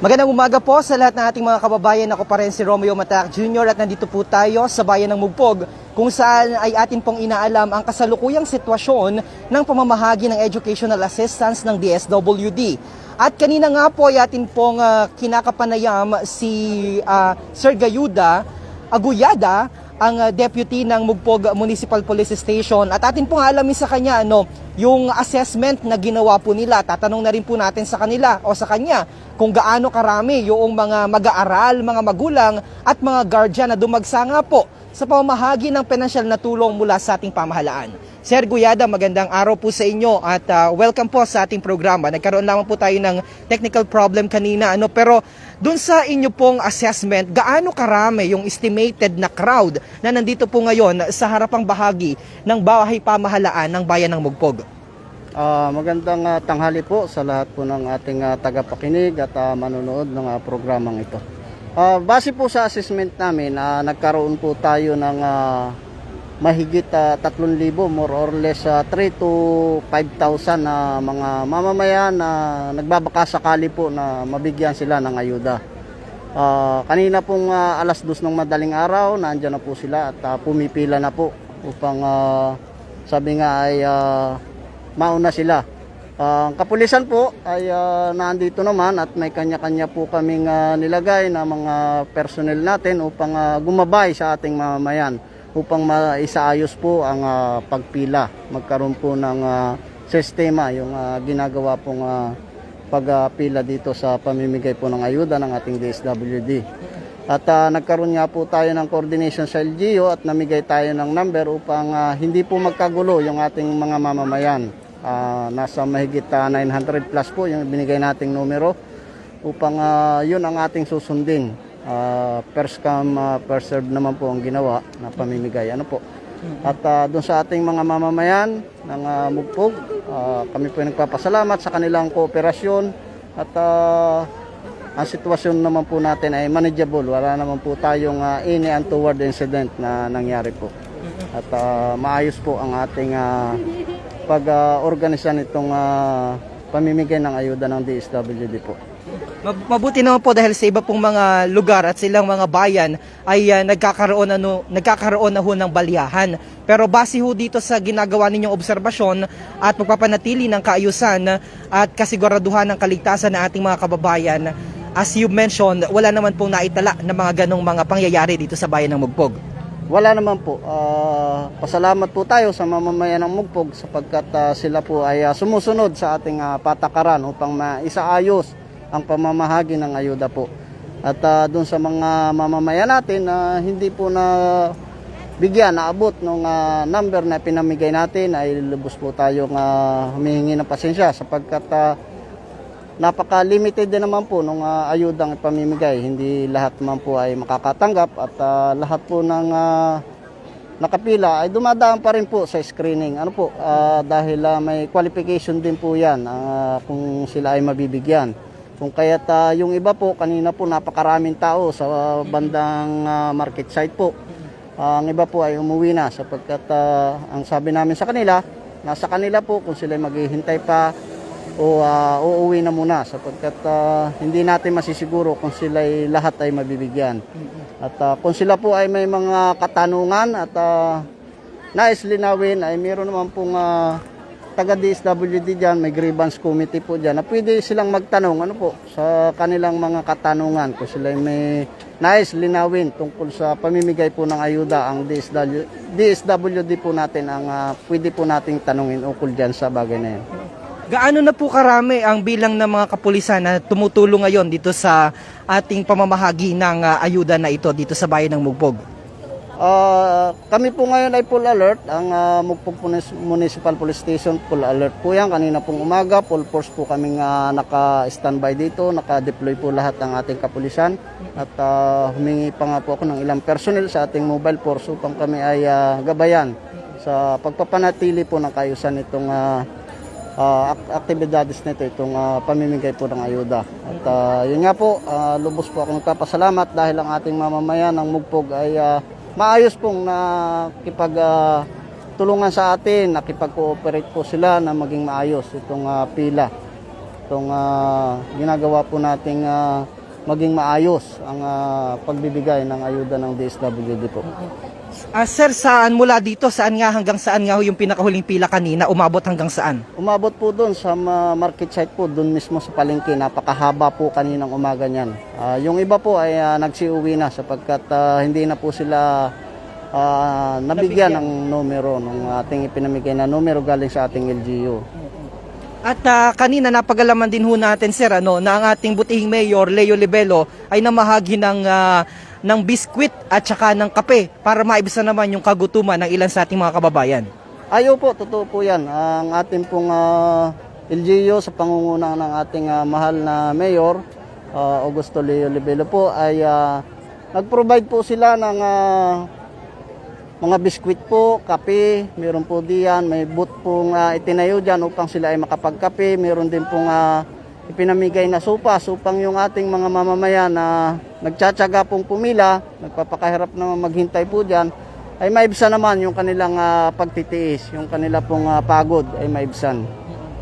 Magandang umaga po sa lahat ng ating mga kababayan. Ako pa rin si Romeo Matac Jr. at nandito po tayo sa bayan ng Mugpog kung saan ay atin pong inaalam ang kasalukuyang sitwasyon ng pamamahagi ng educational assistance ng DSWD. At kanina nga po ay atin pong ah, kinakapanayam si ah, Sir Gayuda Aguyada, ang uh, deputy ng Mugpog Municipal Police Station at atin pong alamin sa kanya ano, yung assessment na ginawa po nila. Tatanong na rin po natin sa kanila o sa kanya kung gaano karami yung mga mag-aaral, mga magulang at mga guardian na dumagsa nga po sa pamamahagi ng pinansyal na tulong mula sa ating pamahalaan. Sir Guyada, magandang araw po sa inyo at uh, welcome po sa ating programa. Nagkaroon lamang po tayo ng technical problem kanina ano pero dun sa inyo pong assessment, gaano karami yung estimated na crowd na nandito po ngayon sa harapang bahagi ng bahay pamahalaan ng bayan ng Mugpog? Ah, magandang ah, tanghali po sa lahat po ng ating ah, tagapakinig at ah, manonood ng ah, programang ito. Ah, base po sa assessment namin, ah, nagkaroon po tayo ng ah, mahigit ah, 3,000 more or less ah, 3 to 5,000 na mga mamamayan na nagbabaka sakali po na mabigyan sila ng ayuda. Ah, kanina pong ah, alas dos ng madaling araw, nandiyan na po sila at ah, pumipila na po upang ah, sabi nga ay ah, mauna sila. Ang kapulisan po ay ah, nandito naman at may kanya-kanya po kaming ah, nilagay na mga personnel natin upang ah, gumabay sa ating mamamayan upang maisaayos po ang ah, pagpila. Magkaroon po ng ah, sistema yung ah, ginagawa pong ah, pagpila dito sa pamimigay po ng ayuda ng ating DSWD. At ah, nagkaroon nga po tayo ng coordination sa LGU at namigay tayo ng number upang ah, hindi po magkagulo yung ating mga mamamayan. Ah, nasa mahigit ah, 900 plus po yung binigay nating numero upang ah, yun ang ating susundin. Ah, first come, ah, first serve naman po ang ginawa na pamimigay. Ano po? At ah, doon sa ating mga mamamayan ng ah, Mugpog, ah, kami po ay nagpapasalamat sa kanilang kooperasyon at ah, ang sitwasyon naman po natin ay manageable. Wala naman po tayong uh, any untoward incident na nangyari po. At ah, maayos po ang ating uh, pag-organisa nitong ah, pamimigay ng ayuda ng DSWD po. Mab- Mabuti naman po dahil sa iba pong mga lugar at silang mga bayan ay ah, nagkakaroon ano nagkakaroon na ho ng baliyahan. Pero base ho dito sa ginagawa ninyong obserbasyon at pagpapanatili ng kaayusan at kasiguraduhan ng kaligtasan ng ating mga kababayan, as you mentioned, wala naman pong naitala na mga ganong mga pangyayari dito sa bayan ng Mugpog. Wala naman po. Ah, pasalamat po tayo sa mamamayan ng Mugpog sapagkat ah, sila po ay ah, sumusunod sa ating ah, patakaran upang maisaayos ang pamamahagi ng ayuda po. At ah, doon sa mga mamamayan natin na hindi po na bigyan, naabot ng number na pinamigay natin ay lubos po tayong ah, humihingi ng pasensya sapagkat ah, napaka-limited din naman po ng ayudang ipamimigay. Hindi lahat naman po ay makakatanggap at ah, lahat po ng ah, nakapila ay dumadaan pa rin po sa screening. Ano po, ah, dahil ah, may qualification din po yan ah, kung sila ay mabibigyan. Kung kaya't ah, yung iba po, kanina po napakaraming tao sa bandang ah, market site po. Ah, ang iba po ay umuwi na sapagkat ah, ang sabi namin sa kanila, nasa kanila po kung sila ay maghihintay pa o ah, uuwi na muna sapagkat ah, hindi natin masisiguro kung sila ay lahat ay mabibigyan. At ah, kung sila po ay may mga katanungan at ah, nais linawin ay meron naman pong ah, taga DSWD dyan, may grievance committee po dyan na pwede silang magtanong ano po sa kanilang mga katanungan kung sila ay may nais linawin tungkol sa pamimigay po ng ayuda ang DSW, DSWD po natin ang ah, pwede po nating tanungin ukol dyan sa bagay na yan. Gaano na po karami ang bilang ng mga kapulisan na tumutulong ngayon dito sa ating pamamahagi ng ah, ayuda na ito dito sa bayan ng Mugpog? Ah, kami po ngayon ay full alert. Ang uh, Munis- Municipal Police Station, full alert po yan. Kanina pong umaga, full force po kaming ah, naka-standby dito. Naka-deploy po lahat ng ating kapulisan. At ah, humingi pa nga po ako ng ilang personnel sa ating mobile force upang kami ay ah, gabayan sa pagpapanatili po ng kayusan itong ah, ak- aktibidades nito, itong ah, pamimigay po ng ayuda. At ah, yun nga po, ah, lubos po ako nagpapasalamat dahil ang ating mamamayan ng Mugpog ay ah, maayos pong nakipag ah, tulungan sa atin, nakipag-cooperate po sila na maging maayos itong ah, pila. itong ah, ginagawa po nating ah, maging maayos ang ah, pagbibigay ng ayuda ng DSWD po. Ah, sir, saan mula dito, saan nga hanggang saan nga ho yung pinakahuling pila kanina, umabot hanggang saan? Umabot po doon sa ma- market site po, doon mismo sa palengke. Napakahaba po kaninang umaga niyan. Ah, yung iba po ay ah, nagsiuwi na sapagkat ah, hindi na po sila ah, nabigyan ng numero ng ating ipinamigay na numero galing sa ating LGU. At ah, kanina napagalaman din ho natin sir ano na ang ating butihing mayor Leo Libelo ay namahagi ng ah, ng biskwit at saka ng kape para maibsan naman yung kagutuman ng ilan sa ating mga kababayan. Ayaw po, totoo po yan. Ang ating pong ah, LGU sa pangunguna ng ating ah, mahal na mayor, ah, Augusto Leo Libelo po, ay ah, nag-provide po sila ng ah, mga biskwit po, kape, meron po diyan, may booth pong ah, itinayo dyan upang sila ay makapagkape, meron din pong ah, ipinamigay na sopa, supang yung ating mga mamamayan na nagtsatsaga pong pumila, nagpapakahirap na maghintay po dyan, ay maibsan naman yung kanilang ah, pagtitiis, yung kanila pong ah, pagod ay maibsan.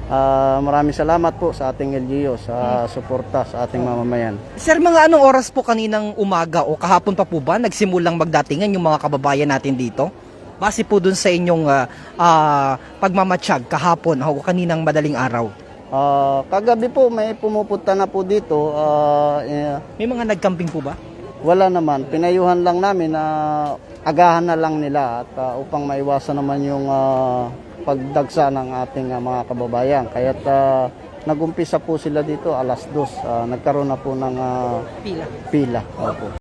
Ah, maraming salamat po sa ating LGU sa suporta sa ating mamamayan. Sir, mga anong oras po kaninang umaga o kahapon pa po ba nagsimulang magdatingan yung mga kababayan natin dito? Base po dun sa inyong ah, ah, pagmamatsyag kahapon o kaninang madaling araw. Ah, kagabi po may pumupunta na po dito. ah, eh, May mga nagcamping po ba? wala naman. Pinayuhan lang namin na agahan na lang nila at ah, upang maiwasan naman yung ah, pagdagsa ng ating ah, mga kababayan. Kaya't ah, nagumpisa po sila dito alas dos. Ah, nagkaroon na po ng ah, Pila. pila. Opo.